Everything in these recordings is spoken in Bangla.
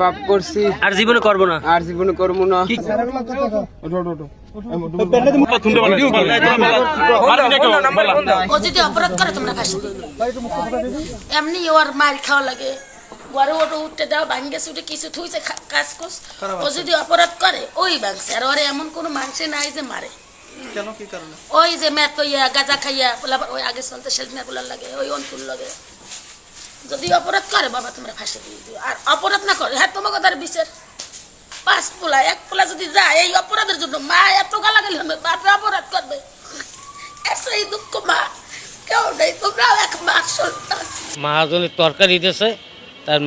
পাপ করছি। আর জীবনে করব না। আর জীবনে করব না। ও যদি অপরাধ করে তোমরা এমনি ওর মার খাওয়া লাগে। বড় ওটা উঠতে দাও ভাঙ্গে সুটে কিছু থুইছে কাজ কোস। ও যদি অপরাধ করে ওই ভাঙছে। আর ওরে এমন কোনো মানুষে নাই যে মারে। ওই যে ম্যাট কইয়া গাজা খাইয়া ওই আগে চলতে পোলার লাগে ওই অন্তুল লাগে। যদি অপরাধ করে, বাবা, তোমরা ফাঁসি দিয়ে দিও। আর অপরাধ না করে হ্যাঁ তোমাকে তার বিচার। পাঁচ পোলা, এক পোলা যদি যায়, এই অপরাধের জন্য মা এত গালাগালি হবে বাপরা অপরাধ করবে। এই দুঃখ, মা। কেউ নেই, তোমরাও এক মা, সন্তান। মহাজনের তরকারি দিয়েছে, তার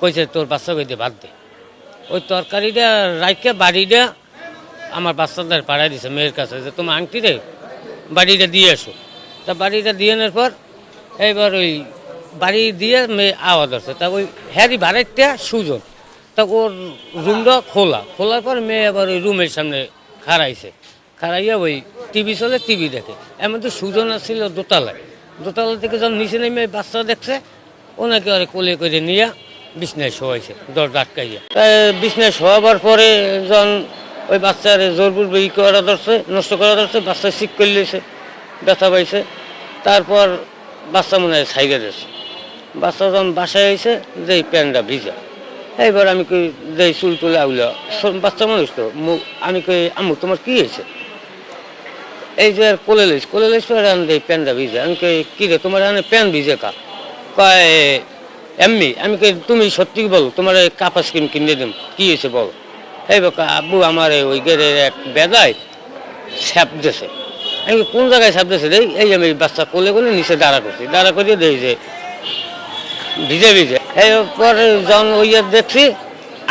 কইছে, তোর বাচ্চা কইতে বাদ দে। ওই তরকারিটা রাইকে বাড়িটা আমার বাচ্চাদের পাড়ায় দিছে, মেয়ের কাছে। যে, তোমার আংটি রে বাড়িটা দিয়ে এসো। তা বাড়িটা দিয়ে আনার পর এইবার ওই বাড়ি দিয়ে মেয়ে আওয়াজ আসছে তা ওই হ্যারি বাড়িটা সুজন। তা ওর রুমটা খোলা। খোলার পর মেয়ে আবার ওই রুমের সামনে খাড়াইছে। খাড়াইয়া ওই টিভি চলে, টিভি দেখে। এমন তো সুজন ছিল দোতলায়। দোতলা থেকে যখন নিচে নেমে বাচ্চা দেখছে, ওনাকে আরে কোলে করে নিয়ে বিছনায় শোয়াইছে, দরজা আটকাইয়া। তাই বিছনায় শোয়াবার পরে যখন ওই বাচ্চার জোরপুর ই করা ধরছে, নষ্ট করা ধরছে, বাচ্চা শিক করে লিয়েছে ব্যথা পাইছে। তারপর বাচ্চা মনে হয় দিয়েছে বাচ্চা যখন বাসায় আইছে যে প্যান্টটা ভিজা। এইবার আমি কই যে চুল তুলে আউলা বাচ্চা মানুষ তো আমি কই, আম্মু, তোমার কি হয়েছে? এই যে আর কোলে লইস কোলে লইস আমি এই প্যান্টটা ভিজে। আমি কই, কি রে, তোমার এখানে প্যান্ট ভিজে কা? কয় এমনি আমি কই, তুমি সত্যি বলো? তোমার এই কাপা স্কিম কিনে দিম, কি হয়েছে বলো? এই বাবা আব্বু, আমার ওই গেরের এক বেদায় স্যাপ দিয়েছে। আমি কোন জায়গায় স্যাপ দিয়েছে? এই আমি বাচ্চা কোলে কোলে নিচে দাঁড়া করছি। দাঁড়া করিয়ে দেই যে ভিজে ভিজে। এরপরে যখন ওই দেখছি,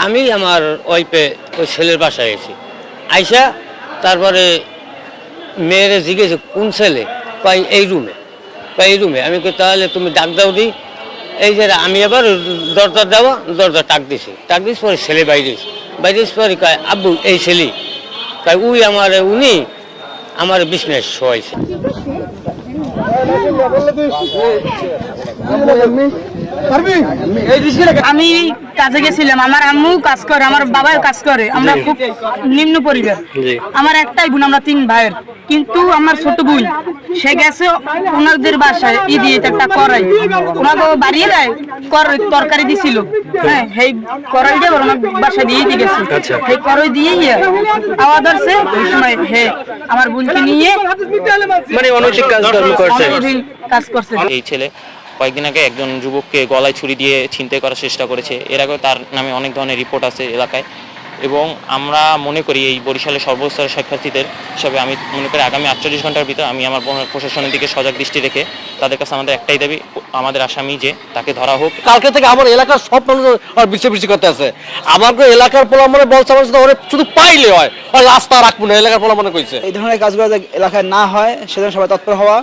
আমি আমার ওয়াইফে, ওই ছেলের বাসায় গেছি। আইসা তারপরে মেয়েরে জিজ্ঞেস, কোন ছেলে? কয়, এই রুমে কয়, এই রুমে আমি তাহলে তুমি ডাক দাও দি। এই যে আমি আবার দরজা দেওয়া, দরজা টাক দিছি। টাক দিস পরে ছেলে বাইরে। বাইরে পরে কয়, আব্বু, এই ছেলে। কয়, উই আমার, উনি আমার বিজনেস শোয়াইছে। আমি কাজে গেছিলাম আমার আম্মু কাজ করে আমার বাবার কাজ করে। আমরা খুব নিম্ন পরিবার। আমার একটাই বোন আমরা তিন ভাইয়ের। কিন্তু আমার ছোট বোন সে গেছে ওনাদের বাসায় ই দিয়ে একটা করাই। ওনাকে বাড়িয়ে দেয় কর- তরকারি দিছিল। হ্যাঁ সেই করাইটা ওনার বাসায় দিয়ে দিয়ে গেছে। সেই করাই দিয়ে আওয়াজ আসছে ওই সময় হে আমার বোনকে নিয়ে মানে অনৈতিক কাজকর্ম করছে। কাজ করছে। এই ছেলে। কয়েকদিন আগে একজন যুবককে গলায় ছুরি দিয়ে ছিনতাই করার চেষ্টা করেছে। এর আগেও তার নামে অনেক ধরনের রিপোর্ট আছে এলাকায়। এবং আমরা মনে করি এই বরিশালের সর্বস্তরের শিক্ষার্থীদের হিসাবে আমি মনে করি আগামী আটচল্লিশ ঘণ্টার ভিতর আমি আমার প্রশাসনের দিকে সজাগ দৃষ্টি রেখে তাদের কাছে আমাদের একটাই দাবি আমাদের আসামি যে তাকে ধরা হোক। কালকে থেকে আমার এলাকার সব মানুষ আর বিছে বিছে করতে আছে। আমার তো এলাকার পোলা মনে বলছে আমার সাথে ওরে শুধু পাইলে হয়। আর রাস্তা রাখব না এলাকার পোলা মনে কইছে। এই ধরনের কাজগুলো এলাকায় না হয় সেজন্য সবাই তৎপর হওয়া।